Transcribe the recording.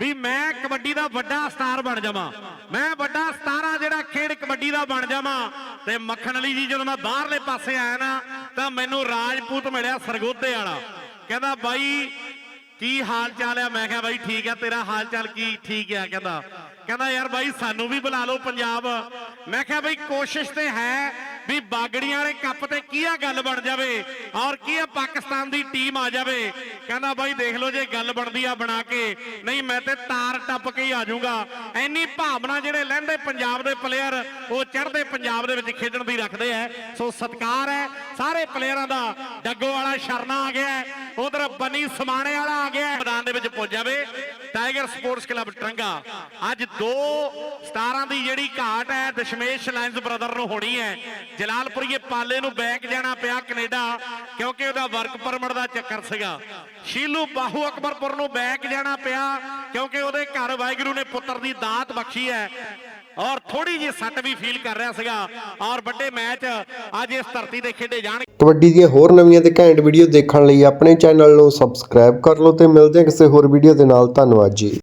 ਵੀ ਮੈਂ ਕਬੱਡੀ ਦਾ ਵੱਡਾ ਸਟਾਰ ਬਣ ਜਾਵਾਂ। ਮੈਂ ਵੱਡਾ ਸਟਾਰ ਜਿਹੜਾ ਖੇਡ ਕਬੱਡੀ ਦਾ ਬਣ ਜਾਵਾਂ। ਤੇ ਮੱਖਣ ਅਲੀ ਜੀ ਜਦੋਂ ਮੈਂ ਬਾਹਰਲੇ ਪਾਸੇ ਆਇਆ ਨਾ, ਤਾਂ ਮੈਨੂੰ ਰਾਜਪੂਤ ਮਿਲਿਆ ਸਰਗੋਧੇ ਵਾਲਾ। ਕਹਿੰਦਾ, ਬਾਈ, ਕੀ ਹਾਲ ਚਾਲ ਆ? ਮੈਂ ਕਿਹਾ, ਬਾਈ, ਠੀਕ ਆ। ਤੇਰਾ ਹਾਲ ਚਾਲ ਕੀ? ਠੀਕ ਆ, ਕਹਿੰਦਾ। ਕਹਿੰਦਾ, ਯਾਰ ਬਾਈ, ਸਾਨੂੰ ਵੀ ਬੁਲਾ ਲਓ ਪੰਜਾਬ। ਮੈਂ ਕਿਹਾ, ਬਾਈ, ਕੋਸ਼ਿਸ਼ ਤੇ ਹੈ ਵੀ ਬਾਗੜੀਆਂ ਵਾਲੇ ਕੱਪ ਤੇ ਕੀ ਆ ਗੱਲ ਬਣ ਜਾਵੇ ਔਰ ਕੀ ਆ ਪਾਕਿਸਤਾਨ ਦੀ ਟੀਮ ਆ ਜਾਵੇ? ਕਹਿੰਦਾ ਬਾਈ ਦੇਖ ਲਓ ਜੇ ਗੱਲ ਬਣਦੀ ਆ ਬਣਾ ਕੇ। ਨਹੀਂ, ਮੈਂ ਤੇ ਤਾਰ ਟੱਪ ਕੇ ਹੀ ਆ ਜਾਊਗਾ। ਐਨੀ ਭਾਵਨਾ ਜਿਹੜੇ ਲਹਿੰਦੇ ਪੰਜਾਬ ਦੇ ਪਲੇਅਰ ਉਹ ਚੜ੍ਹਦੇ ਪੰਜਾਬ ਦੇ ਵਿੱਚ ਖੇਡਣ ਦੀ ਰੱਖਦੇ ਐ ਸੋ ਸਤਿਕਾਰ ਹੈ, ਸਾਰੇ ਪਲੇਅਰਾਂ ਦਾ। ਡੱਗੋ ਵਾਲਾ ਸ਼ਰਨਾ ਆ ਗਿਆ, ਉਧਰ ਬਨੀ ਸਮਾਣੇ ਵਾਲਾ ਆ ਗਿਆ। ਮੈਦਾਨ ਦੇ ਵਿੱਚ ਪਹੁੰਚ ਜਾਵੇ ਟਾਈਗਰ ਸਪੋਰਟਸ ਕਲੱਬ ਟਰੰਗਾ। ਅੱਜ ਦੋ ਸਟਾਰਾਂ ਦੀ ਜਿਹੜੀ ਘਾਟ ਹੈ, ਦਸ਼ਮੇਸ਼ ਲਾਇਨਸ ਬ੍ਰਦਰ ਨੂੰ ਹੋਣੀ ਹੈ। ਜਲਾਲਪੁਰੀਏ ਪਾਲੇ ਨੂੰ ਬੈਕ ਜਾਣਾ ਪਿਆ ਕੈਨੇਡਾ, ਕਿਉਂਕਿ ਉਹਦਾ ਵਰਕ ਪਰਮਿਟ ਦਾ ਚੱਕਰ ਸੀਗਾ। ਸ਼ੀਲੂ ਬਾਹੂ ਅਕਬਰਪੁਰ ਨੂੰ ਬੈਕ ਜਾਣਾ ਪਿਆ, ਕਿਉਂਕਿ ਉਹਦੇ ਘਰ ਵਾਹਿਗੁਰੂ ਨੇ ਪੁੱਤਰ ਦੀ ਦਾਤ ਬਖਸ਼ੀ ਹੈ। ਔਰ ਥੋੜੀ ਜੀ ਸੱਟ ਵੀ ਫੀਲ ਕਰ ਰਿਹਾ ਸੀਗਾ। ਔਰ ਵੱਡੇ ਮੈਚ ਅੱਜ ਇਸ ਧਰਤੀ ਤੇ ਖੇਡੇ ਜਾਣ ਕਬੱਡੀ ਦੀਆਂ ਹੋਰ ਨਵੀਆਂ ਤੇ ਘੈਂਟ ਵੀਡੀਓ ਦੇਖਣ ਲਈ ਆਪਣੇ ਚੈਨਲ ਨੂੰ ਸਬਸਕ੍ਰਾਈਬ ਕਰ ਲਓ ਤੇ ਮਿਲਦੇ ਹਾਂ ਕਿਸੇ ਹੋਰ ਵੀਡੀਓ ਦੇ ਨਾਲ। ਧੰਨਵਾਦ ਜੀ।